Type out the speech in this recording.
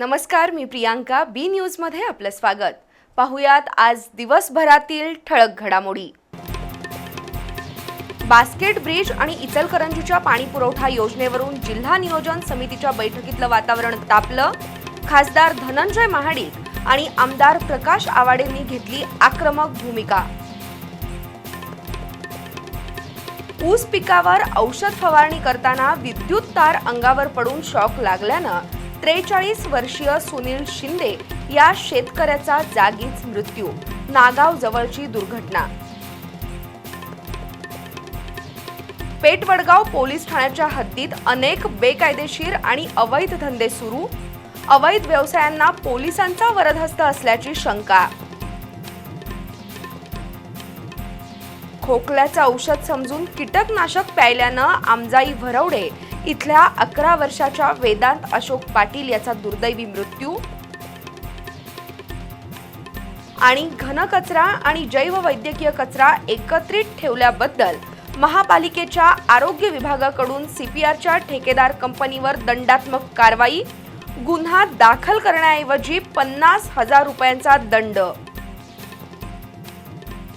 नमस्कार मी प्रियांका बी न्यूजमध्ये आपलं स्वागत. पाहुयात आज दिवसभरातील ठळक घडामोडी. बास्केट ब्रिज आणि इचलकरंजीच्या पाणी पुरवठा योजनेवरून जिल्हा नियोजन समितीच्या बैठकीतलं वातावरण तापलं. खासदार धनंजय महाडिक आणि आमदार प्रकाश आवाडेंनी घेतली आक्रमक भूमिका. ऊस पिकावर औषध फवारणी करताना विद्युत तार अंगावर पडून शॉक लागल्यानं त्रेचाळीस वर्षीय सुनील शिंदे या शेतकऱ्याचा जागीच मृत्यू नागाव जवळची दुर्घटना. पेटवडगाव पोलीस ठाण्याच्या हद्दीत अनेक बेकायदेशीर आणि अवैध धंदे सुरू. अवैध व्यवसायांना पोलिसांचा वरदहस्त असल्याची शंका. खोकल्याचं औषध समजून कीटकनाशक प्यायल्यानं आमजाई भरवडे इथल्या अकरा वर्षाच्या वेदांत अशोक पाटील याचा दुर्दैवी मृत्यू. आणि घनकचरा आणि जैववैद्यकीय कचरा एकत्रित ठेवल्याबद्दल महापालिकेच्या आरोग्य विभागाकडून सीपीआरच्या ठेकेदार कंपनीवर दंडात्मक कारवाई गुन्हा दाखल करण्याऐवजी पन्नास हजार रुपयांचा दंड.